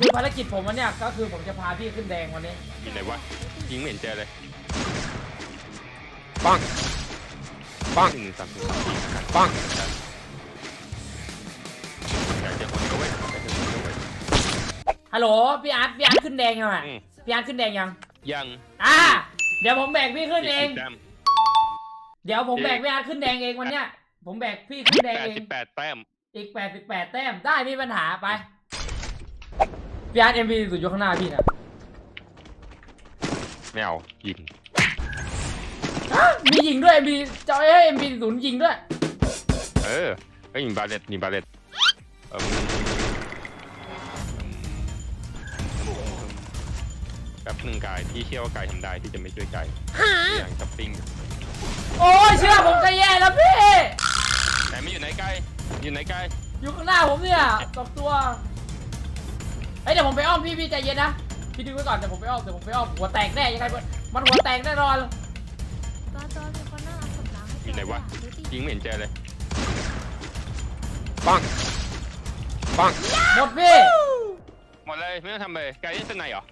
คือภารกิจผมวันเนี้ยก็คือผมจะพาพี่ขึ้นแดงวันนี้ อยู่ไหนวะยิงไม่เห็นเจอเลยปังปังหนึ่งสามสี่ปังอยากเจอคนเดียวเว้ยอยากเจอคนเดียวเว้ย ฮัลโหลพี่อาร์ตพี่อาร์ตขึ้นแดงยังไงอืม พี่อาร์ตขึ้นแดงยัง ยังอ่า เดี๋ยวผมแบกพี่ขึ้นเองแต้มเดี๋ยวผมแบกพี่อาร์ตขึ้นแดงเองวันเนี้ย ผมแบกพี่ขึ้นแดงแปดเองสิบแปดแต้มอีกแปดสิบแปดแต้มได้ไม่มีปัญหาไป พี่อาร์ตเอ็มพีสุดอยู่ข้างหน้าพี่นะไม่เอายิงฮะมียิงด้วยเอ็มพีจะให้เอ็มพีศูนย์ยิงด้วย เออก็ยิงบาเลตยิงบาเลตเออแป๊บหนึ่งกายที่เชื่อว่ากายทำได้ที่จะไม่ช่วยกายอย่างช้อปปิ้งโอ้ยเชื่อผมจะแย่แล้วพี่ แต่ไม่อยู่ไหนกายอยู่ไหนกายอยู่ข้างหน้าผมเนี่ยตบตัว เฮ้ยเดี๋ยวผมไปอ้อมพี่พี่ใจเย็นนะพี่ดึงไว้ก่อนเดี๋ยวผมไปอ้อมเดี๋ยวผมไปอ้อมหัวแตกแน่ยังไงมันมันหัวแตกแน่นอนตอนตอนมีคนน่ารักสำลักอยู่ไหนวะดูดิยิงไม่เห็นเจอเลย ปัง ปัง หมดพี่ หมดเลยไม่ต้องทำเลยกายเล่นสไนเหรอ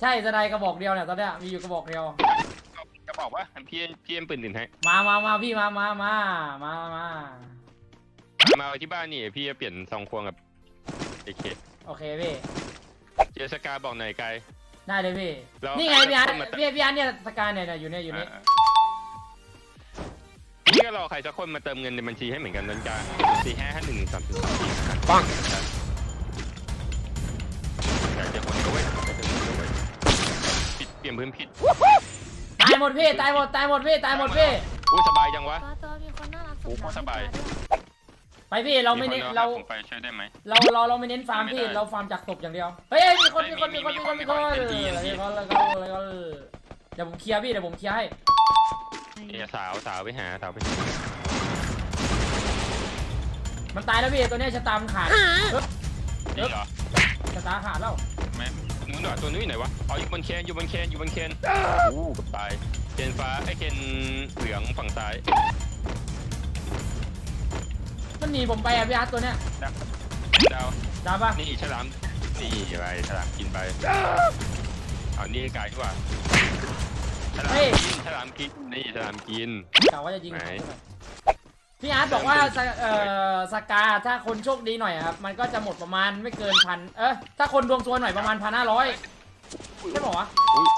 ใช่สไนด์กระบอกเดียวเนี่ยตอนเนี้ยมีอยู่กระบอกเดียว จะบอกว่าพี่พี่เอ็มปืนดินให้มามามาพี่มามามามามามาเอาที่บ้านนี่พี่จะเปลี่ยนซองควงกับเอเคโอเคพี่ เจอสกาบอกหน่อยกายได้เลยพี่ แล้วนี่ไงพี่อาร์ตมาเติมพี่พี่อาร์ตเนี่ยสกายเนี่ยเนี่ยอยู่เนี่ยอยู่นี่ อ่าพี่ก็รอใครสักคนมาเติมเงินในบัญชีให้เหมือนกันนั่นจ้าสี่ห้าห้าหนึ่งสามสี่ปังอยากเจอคนเดียวเว้ยอยากเจอคนเดียวเว้ยผิดเปลี่ยนพื้นผิดตายหมดพี่ตายหมดตายหมดพี่ตายหมดพี่ อุ้ยสบายจังวะตอนตอนมีคนน่ารักโอ้สำโหลักสบาย ไปพี่เราไม่เน้นคนเรา ผมไปช่วยได้ไหม เราเราเราไม่เน้นฟาร์มพี่ไม่ได้ เราฟาร์มจากศพอย่างเดียว เฮ้ยมีคนมีคนมีคนมีคนมีคนมีมีคนมีคนคนแล้วก็แล้วก็เดี๋ยวผมเคลียร์พี่เดี๋ยวผมเคลียร์ให้ เอยสาวสาวไปหาสาวไปหามันตายแล้วพี่ตัวเนี้ยชะตามันขาดนี่เหรอชะตาขาดแล้ว แม่นู้นเหรอตัวนู้นอยู่ไหนวะอ๋ออยู่บนเคนอยู่บนเคนอยู่บนเคนโอ้เกับตายเคนฟ้าไอ้เคนเหลืองฝั่งซ้าย มันหนีผมไปอะพี่อาร์ตตัวเนี้ยดาวดาปะนี่ฉลามนี่ไปฉลามกินไปเอานี่กายดีกว่าฉลามกินฉลามกินนี่ฉลามกิน กะว่าจะยิงไหน พี่อาร์ตบอกว่าสเอ่อสกาถ้าคนโชคดีหน่อยอะครับ มันก็จะหมดประมาณไม่เกินพันเออถ้าคนดวงซวยหน่อยประมาณพันห้าร้อยใช่ปะวะอุ้ย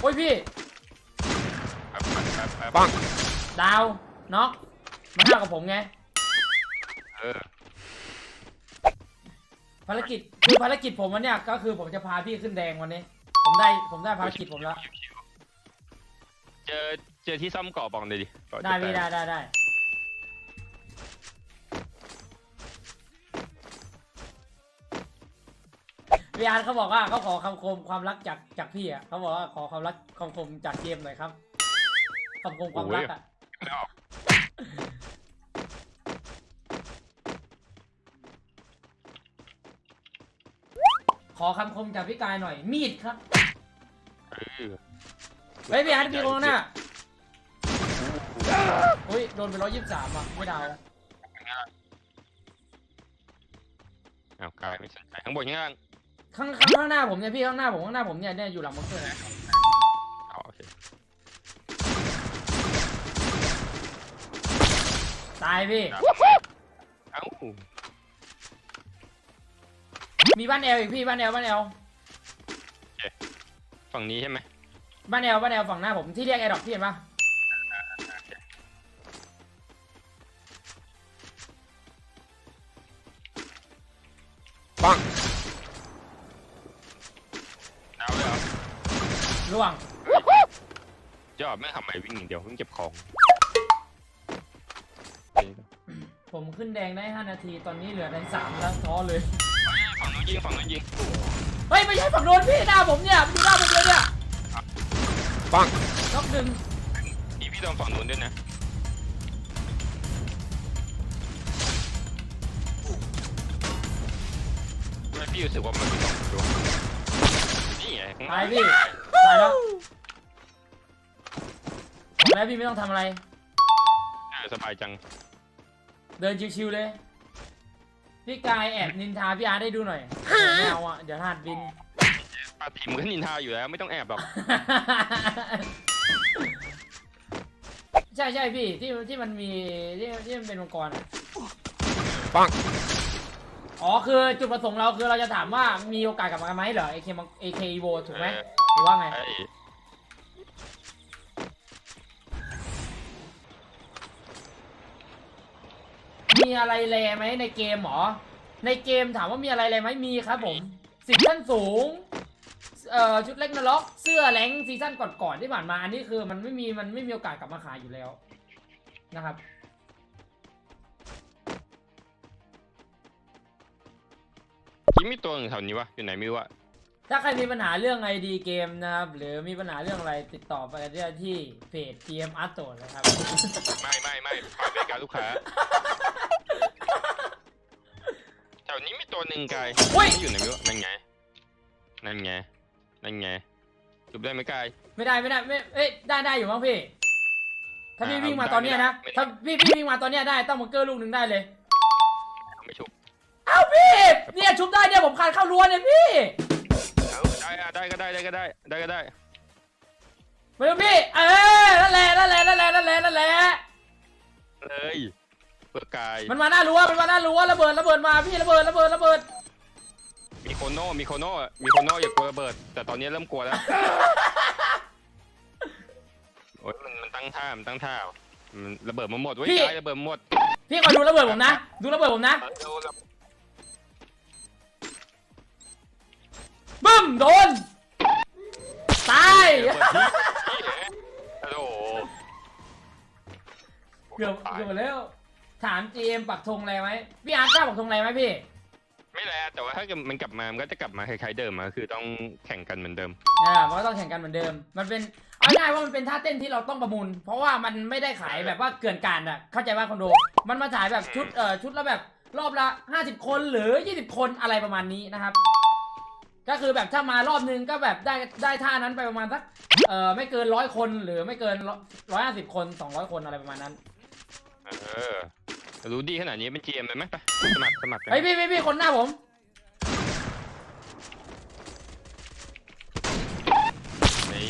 โอ้ยพี่แป๊บแป๊บแป๊บแป๊บปังดาวน็อกมาห้ากับผมไง เออ ภารกิจคือภารกิจผมวันเนี้ยก็คือผมจะพาพี่ขึ้นแดงวันนี้ ผมได้ผมได้ภารกิจผมแล้ว เจอเจอที่ซ่อมเกาะบอกเลยดิเกาะได้จะพี่แตได้กได้ได้พี่อาร์ตเขาบอกว่าเขาขอคำคมความรักจากจากพี่อะเขาบอกว่าขอความรักคำคมจากเกมหน่อยครับคำคมความรักอะไม่ออก ขอคำคมจากพี่กายหน่อย มีดครับเออเฮ้ยพี่อาร์ตพี่โกงหน้าเฮ้ยโดนไปร้อยยี่สิบสามอะไม่ดาวเอากายไม่สนใจข้างบนข้างล่างข้างข้างข้างหน้าผมเนี่ยพี่ข้างหน้าผมข้างหน้าผมเนี่ยเนี่ยอยู่หลังมอเตอร์นะเอาโอเคตายพี่เอ้า มีบ้านแอลอีกพี่บ้านแอลบ้านแอลฝั่งนี้ใช่ไหมบ้านแอลบ้านแอลฝั่งหน้าผมที่เรียกแอร์ดรอปพี่เห็นปะปังดาวเลยเหรอล่วงยอดไม่ทำไมวิ่งอย่างเดียวเพิ่งเก็บของผมขึ้นแดงได้ 5 นาทีตอนนี้เหลือได้3แล้วท้อเลย ฝั่งนู้นยิงฝั่งนู้นยิงเฮ้ยไม่ใช่ฝั่งโน้นพี่หน้าผมเนี่ยดูหน้าผมเลยเนี่ยปังล็อกหนึ่งพี่พี่โดนฝั่งนู้นด้วยนะทำไมพี่รู้สึกว่ามันมีสองตัวนี่ไงข้างหตาน้ายพี่ตายแล้วบอกแล้วพี่ไม่ต้องทำอะไรเออสบายจัง เดินชิวๆเลย พี่กายแอบนินทาพี่อาร์ตได้ดูหน่อยไม่เอาอะเดี๋ยวหัดบิน ปาทีมก็นินทาอยู่แล้วไม่ต้องแอบหรอก ใช่ใช่พี่ที่ที่มันมีที่ที่มันเป็นมังกรอะปัง อ๋อคือจุดประสงค์เราคือเราจะถามว่ามีโอกาสกลับมาไหมเหรอ AK มัง AK Evo ถูกไหมหรือว่าไง ไอ้ มีอะไรแลไหมในเกมเหรอ ในเกมถามว่ามีอะไรแลไหมมีครับผมสิบขั้นสูงเอ่อชุดเล็กนล็อกเสื้อแรงซีซั่นก่อนๆที่ผ่านมาอันนี้คือมันไม่มีมันไม่มีโอกาสกลับมาขายอยู่แล้วนะครับคิดมีตัวหนึ่งแถวนี้วะอยู่ไหนไม่รู้อะถ้าใครมีปัญหาเรื่อง ID เกมนะครับ หรือมีปัญหาเรื่องอะไรติดต่อไปได้ที่เพจ GM Art นะครับ ไม่ไม่ไม่ฝ่ายบริการลูกค้าแถ วนี้มีตัวหนึ่งกายอุ้ยไม่อยู่ไหนไม่รู้นั่นไง นั่นไง นั่นไงจุบได้ไหมกาย ไม่ได้ไม่ได้ไม่เอ้ยได้ได้อยู่มั้งพี่ ถ้าพี่อ่าวิ่งมาตอนเนี้ยนะไม่ได้ ถ้าพี่พี่วิ่งมาตอนเนี้ยได้ต้องมังเกอร์ลูกหนึ่งได้เลยไม่ชุบเอ้าพี่เนี่ยชุบได้เนี่ยผมคานเข้ารั้วเนี่ยพี่เอาได้อะได้ก็ได้ได้ก็ได้ได้ก็ได้มาดูพี่ เพื่อกายมันมาหน้ารั้วมันมาหน้ารั้วระเบิดระเบิดมาพี่ระเบิดระเบิดระเบิดมีโคโน่มีโคโน่มีโคโน่อย่ากลัวระเบิด แต่ตอนนี้เริ่มกลัวแล้วโอ้ยมันมันตั้งท่ามันตั้งท่ามันระเบิดมาหมดเว้ยกายระเบิดมาหมดพี่คอยดูระเบิดผมนะ ดูระเบิดผมนะเออเอาระบึ้มโดนตายเบิดที่ที่โอ้โหเกือบเกือบหมดแล้ว ถาม GM ปักธงอะไรไหมพี่อาร์ตกล้าปักธงอะไรไหมพี่ ไม่แล้วแต่ว่าถ้าเกิดมันกลับมา มันก็จะกลับมาคล้ายๆเดิมอะคือต้องแข่งกันเหมือนเดิม อ่ามันก็ต้องแข่งกันเหมือนเดิม มันเป็นเอาง่ายๆว่ามันเป็นท่าเต้นที่เราต้องประมูล เพราะว่ามันไม่ได้ขายแบบว่าเกลื่อนกลารอะ เข้าใจว่าคอนโด มันมาถ่ายแบบชุด เอ่อ ชุดละแบบรอบละ 50 คนหรือ 20 คนอะไรประมาณนี้นะครับ ก็คือแบบถ้ามารอบนึงก็แบบได้ได้ท่านั้นไปประมาณสัก เอ่อ ไม่เกินร้อยคนหรือไม่เกินร้อยห้าสิบคนสองร้อยคนอะไรประมาณนั้น เออ รู้ดีขนาดนี้เป็น GM เลยไหมไปสมัครสมัครกันเฮ้ยพี่พี่พี่คนหน้าผมนี่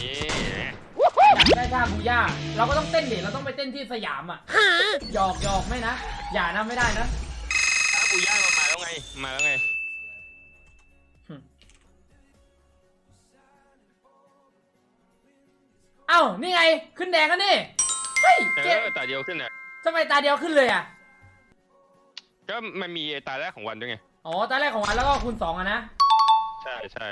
อยากได้ท่าบูย่าเราก็ต้องเต้นดิเราต้องไปเต้นที่สยามอะหยอกหยอกไม่นะอย่านะไม่ได้นะถ้าปูย่ามันมาแล้วไง มาแล้วไง เอ้านี่ไงขึ้นแดงแล้วนี่เฮ้ยเอเจ๊อตาเดียวขึ้นอะทำไมตาเดียวขึ้นเลยอะ ก็มันมีตาแรกของวันด้วยไง อ๋อตาแรกของวันแล้วก็คูณสองอะนะ ใช่ใช่